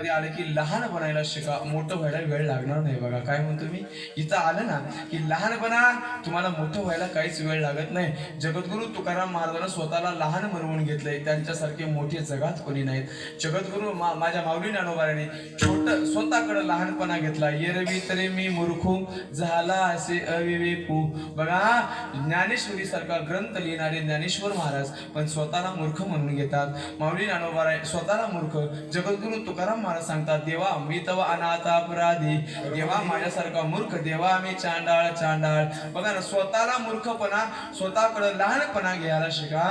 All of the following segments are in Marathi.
मध्ये आलं की लहान बनायला शिका. मोठं व्हायला वेळ लागणार नाही बघा. काय म्हणतो मी? इथं आलं ना की लहानपणा तुम्हाला मोठं व्हायला काहीच वेळ लागत नाही. जगद्गुरु तुकाराम महाराजांना स्वतःला लहान बनवून घेतलंय. त्यांच्यासारखे मोठे जगात कोणी नाहीत. जगद्गुरु मा, माझ्या माऊली नानोबाराने छोट स्वतःकडे लहानपणा घेतला. येरवी तरी मी मूर्खू झाला असे अविवेकू. बघा ज्ञानेश्वरी सारखा ग्रंथ लिहिणारे ज्ञानेश्वर महाराज पण स्वतःला मूर्ख म्हणून घेतात. माऊली नानोबाराय स्वतःला मूर्ख. जगद्गुरु तुकाराम मला सांगतात देवा मी तव अनाथ अपराधी. देवा माझ्यासारखा मूर्ख. देवा मी चांडाळ चांडाळ. बघा ना स्वतःला मूर्खपणा स्वतःकडे लहानपणा घ्यायला शिका.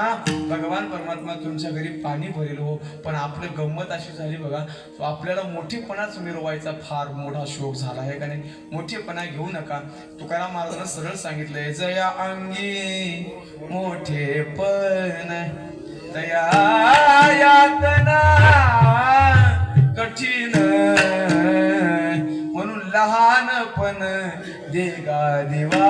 भगवान परमात्मा तुमच्या घरी पाणी भरेल हो. पण आपलं गंमत अशी झाली बघा आपल्याला मोठेपणाच मिरवायचा फार मोठा शोक झाला आहे का नाही? मोठेपणा घेऊ नका. तुकाराम महाराजांना सरळ सांगितलंय जया अंगी मोठेपण दया लहानपण देगा देवा.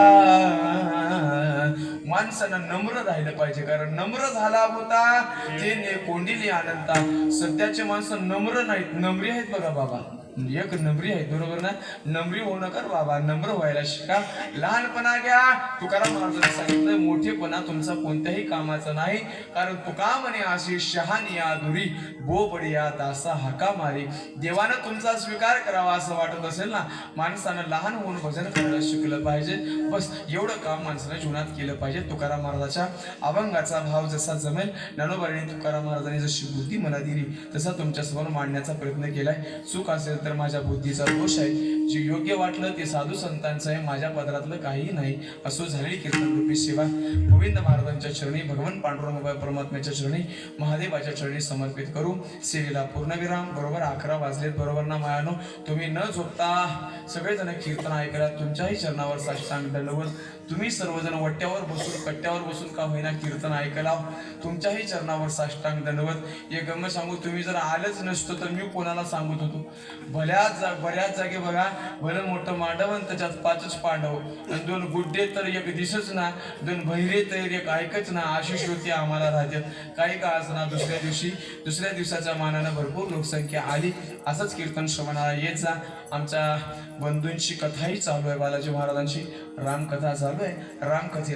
माणसानं नम्र राहिलं पाहिजे कारण नम्र झाला होता ते ने कोंडिली आनंदा सध्याचे माणसं नम्र नाहीत नम्री आहेत बघा बाबा. म्हणजे एक नंबरी आहे बरोबर ना? नम्री होऊ नका बाबा नम्र व्हायला शिका. लहानपणा घ्या. तुकाराम महाराजांनी सांगितलं मोठेपणा तुमचा कोणत्याही कामाचा नाही. कारण तुका म्हणे अशी शहानिया दुरी बोबडिया दासा हाका मारी देवानं तुमचा स्वीकार करावा असं वाटत असेल ना? माणसानं लहान होऊन भजन करायला शिकलं पाहिजे. बस एवढं काम माणसानं जीवनात केलं पाहिजे. तुकाराम महाराजाच्या अभंगाचा भाव जसा जमेल ज्ञानोबाईने तुकाराम महाराजांनी जशी बुद्धी मला दिली तसा तुमच्यासमोर मांडण्याचा प्रयत्न केलाय. चूक असेल तर माझ्या बुद्धीचा दोष आहे. जे योग्य वाटलं ते साधू संतांचं आहे. माझ्या पदरातलं काहीही नाही. असो झालेली कीर्तन रूपी सेवा. गोविंद महाराजांच्या चरणी भगवान पांडुरंग परमात्म्याच्या चरणी महादेवाच्या चरणी समर्पित करू. सेवेला पूर्णविराम. बरोबर अकरा वाजलेत. बरोबर ना मायानो? तुम्ही न झोपता सगळेजण कीर्तन ऐकला तुमच्याही चरणावर साष्टांग दंडवत तुम्ही सर्वजण वट्ट्यावर बसून कट्ट्यावर बसून का होईना कीर्तन ऐकला तुमच्याही चरणावर साष्टांग दंडवत हे गम सांगू तुम्ही जर आलंच नसतो तर मी कोणाला सांगत होतो? भल्याच जा बऱ्याच जागी बघा भलं मोठं मांडव आणि त्याच्यात पाचच पांडव. आणि दोन गुड्डे तर एक दिसच ना दोन बहिरे तर एक ऐकच ना आशिष होती आम्हाला राहतात. काही का ना दुसऱ्या दिवशी दुसऱ्या दिवसाच्या मानानं भरपूर लोकसंख्या आली. असंच कीर्तन श्रवणाला येत जा. आमच्या बंधूंची कथाही चालू आहे बालाजी महाराजांची. रामकथा चालू आहे. रामकथे